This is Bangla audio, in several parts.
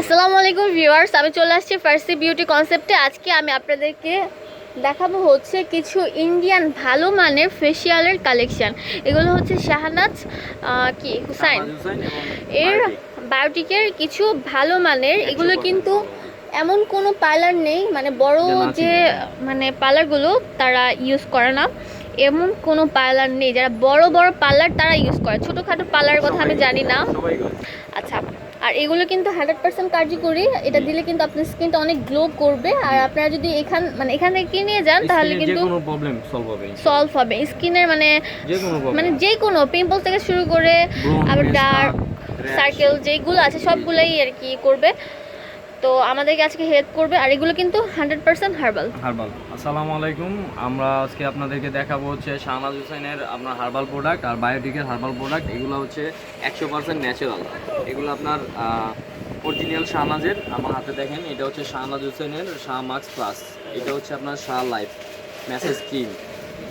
আসসালামু আলাইকুম ভিউয়ার্স আমি চলে আসছি ফার্সি বিউটি কনসেপ্টে আজকে আমি আপনাদেরকে দেখাবো হচ্ছে কিছু ইন্ডিয়ান ভালো মানের ফেসিয়ালের কালেকশান এগুলো হচ্ছে শাহনাজ কি হুসাইন। এর বায়োটিকের কিছু ভালো মানের এগুলো কিন্তু এমন কোনো পার্লার নেই মানে বড় যে মানে পার্লারগুলো তারা ইউজ করে না। এমন কোনো পার্লার নেই যারা বড় বড় পার্লার তারা ইউজ করে। ছোটোখাটো পার্লারের কথা আমি জানি না। আচ্ছা আর এগুলো কিন্তু হান্ড্রেড পার্সেন্ট কার্যকরী। এটা দিলে কিন্তু আপনার স্কিনটা অনেক গ্লো করবে। আর আপনারা যদি এখান মানে এখান থেকে কিনে যান তাহলে কিন্তু কোনো প্রবলেম সলভ হবে সলভ হবে। স্কিনের মানে মানে যে কোনো পিম্পল থেকে শুরু করে আবার ডার্ক সার্কেল যেগুলো আছে সবগুলোই আর কি করবে। তো আমাদেরকে আজকে হেল্প করবে আর এগুলো কিন্তু হান্ড্রেড পার্সেন্ট হার্বাল হার্বাল আসসালামু আলাইকুম। আমরা আজকে আপনাদেরকে দেখাবো হচ্ছে শাহনাজ হুসাইনের আপনার হার্বাল প্রোডাক্ট আর বায়োটিকের হার্বাল প্রোডাক্ট এগুলো হচ্ছে একশো পার্সেন্ট ন্যাচারাল এগুলো আপনার অরিজিনাল শাহনাজের। আমার হাতে দেখেন, এটা হচ্ছে শাহনাজ হুসাইনের শাহ মাক্স প্লাস এটা হচ্ছে আপনার শাহ লাইফ ম্যাসেজ ক্রিম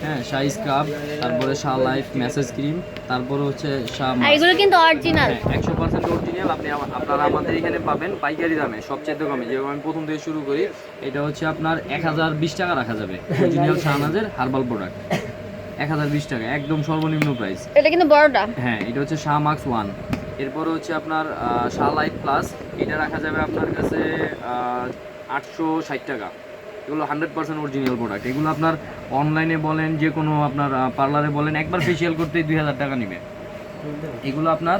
হ্যাঁ শাহ স্ক্রাব তারপরে শাহ লাইফ ম্যাসেজ ক্রিম তারপরে হচ্ছে শাহ এগুলো কিন্তু অরিজিনাল একশো পার্সেন্ট অরিজিনাল আপনি আপনারা আমাদের এখানে পাবেন পাইকারি দামে সবচেয়ে কমে। যেরকম আমি প্রথম থেকে শুরু করি এটা হচ্ছে আপনার এক হাজার বিশ টাকা রাখা যাবে অরিজিনাল শাহনাজের হার্বাল প্রোডাক্ট এক হাজার বিশ টাকা একদম সর্বনিম্ন প্রাইস এটা কিন্তু বড়টা। হ্যাঁ এটা হচ্ছে শাহ মার্কস ওয়ান এরপরে হচ্ছে আপনার শাহ লাইফ প্লাস এটা রাখা যাবে আপনার কাছে আটশো ষাট টাকা। এগুলো হান্ড্রেড পার্সেন্ট অরিজিনাল প্রোডাক্ট এগুলো আপনার অনলাইনে বলেন, যে কোনো আপনার পার্লারে বলেন, একবার ফেসিয়াল করতেই দুই হাজার টাকা নেবে। এগুলো আপনার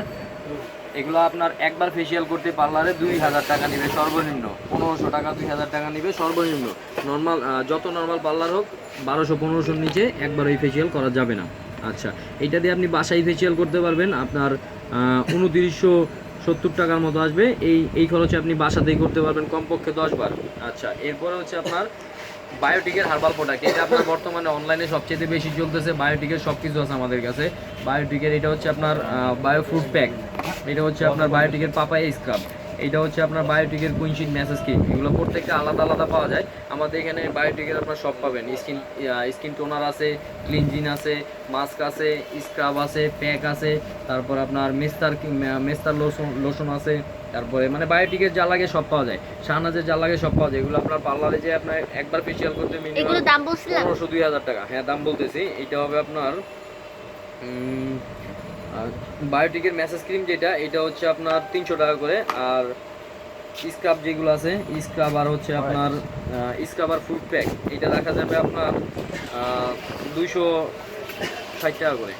এগুলো আপনার একবার ফেসিয়াল করতে পার্লারে দুই হাজার টাকা নেবে, সর্বনিম্ন। পনেরোশো টাকা দুই হাজার টাকা নেবে, সর্বনিম্ন। নর্মাল যত নর্মাল পার্লার হোক, বারোশো পনেরোশোর নিচে একবার ওই ফেসিয়াল করা যাবে না। আচ্ছা এটা দিয়ে আপনি বাসায় ফেসিয়াল করতে পারবেন। আপনার উনতিরিশশো সত্তর টাকার মতো আসবে। এই এই খরচে আপনি বাসাতেই করতে পারবেন কমপক্ষে দশ বার। আচ্ছা এরপরে হচ্ছে আপনার বায়োটিকের হার্বাল প্রোডাক্ট এটা আপনার বর্তমানে অনলাইনে সবচেয়ে বেশি চলতেছে বায়োটিকের সব কিছু আছে আমাদের কাছে। বায়োটিকের এটা হচ্ছে আপনার বায়ো ফ্রুট প্যাক এটা হচ্ছে আপনার বায়োটিকের পাপায়া স্ক্রাব এটা হচ্ছে আপনার বায়োটিকের কুইনশিট ম্যাসেজ ক্রিম এগুলো প্রত্যেকটা আলাদা আলাদা পাওয়া যায়। আমাদের এখানে বায়োটিকের আপনার সব পাবেন। স্কিন স্কিন টোনার আছে ক্লিনজিন আছে মাস্ক আছে স্ক্রাব আছে প্যাক আছে তারপর আপনার মেস্তার মেস্তার লোশন লোশন আছে তারপরে মানে বায়োটিকের যা লাগে সব পাওয়া যায়। শাহনাজের যা লাগে সব পাওয়া যায়। এগুলো আপনার পার্লারে যে আপনার একবার ফেসিয়াল করতে এগুলো মিনিমাম দাম বলছিলাম। পনেরোশো দুই হাজার টাকা। হ্যাঁ দাম বলতেছি। এটা হবে আপনার বায়োটিকের ম্যাসেজ ক্রিম যেটা এটা হচ্ছে আপনার তিনশো টাকা করে। আর স্ক্রাব যেগুলো আছে স্ক্রাব আর হচ্ছে আপনার স্ক্রাব আর ফ্রুট প্যাক এটা রাখা যাবে আপনার দুইশো ষাট টাকা করে।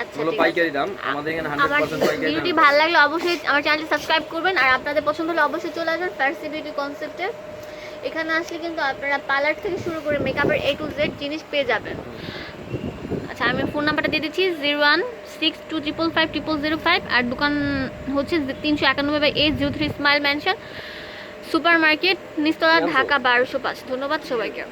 আচ্ছা আছে। পাইকারি দাম আমাদের এখানে হান্ড্রেড আমার পার্সেন্ট পাইকারি ভিডিওটি ভালো লাগলে অবশ্যই আমার চ্যানেলটি সাবস্ক্রাইব করবেন আর আপনাদের পছন্দ হলে অবশ্যই চলে আসবেন ফার্সি বিউটি কনসেপ্টে এখানে আসলে কিন্তু আপনারা পার্লার থেকে শুরু করে মেকআপের এ টু জেড জিনিস পেয়ে যাবেন। নাম্বারটা দিয়ে দিচ্ছি zero one six two triple five triple zero five আর দোকান হচ্ছে তিনশো একানব্বই by eight zero three Smile Mansion super market নিস্তলা Dhaka বারোশো পাঁচ। ধন্যবাদ সবাইকে।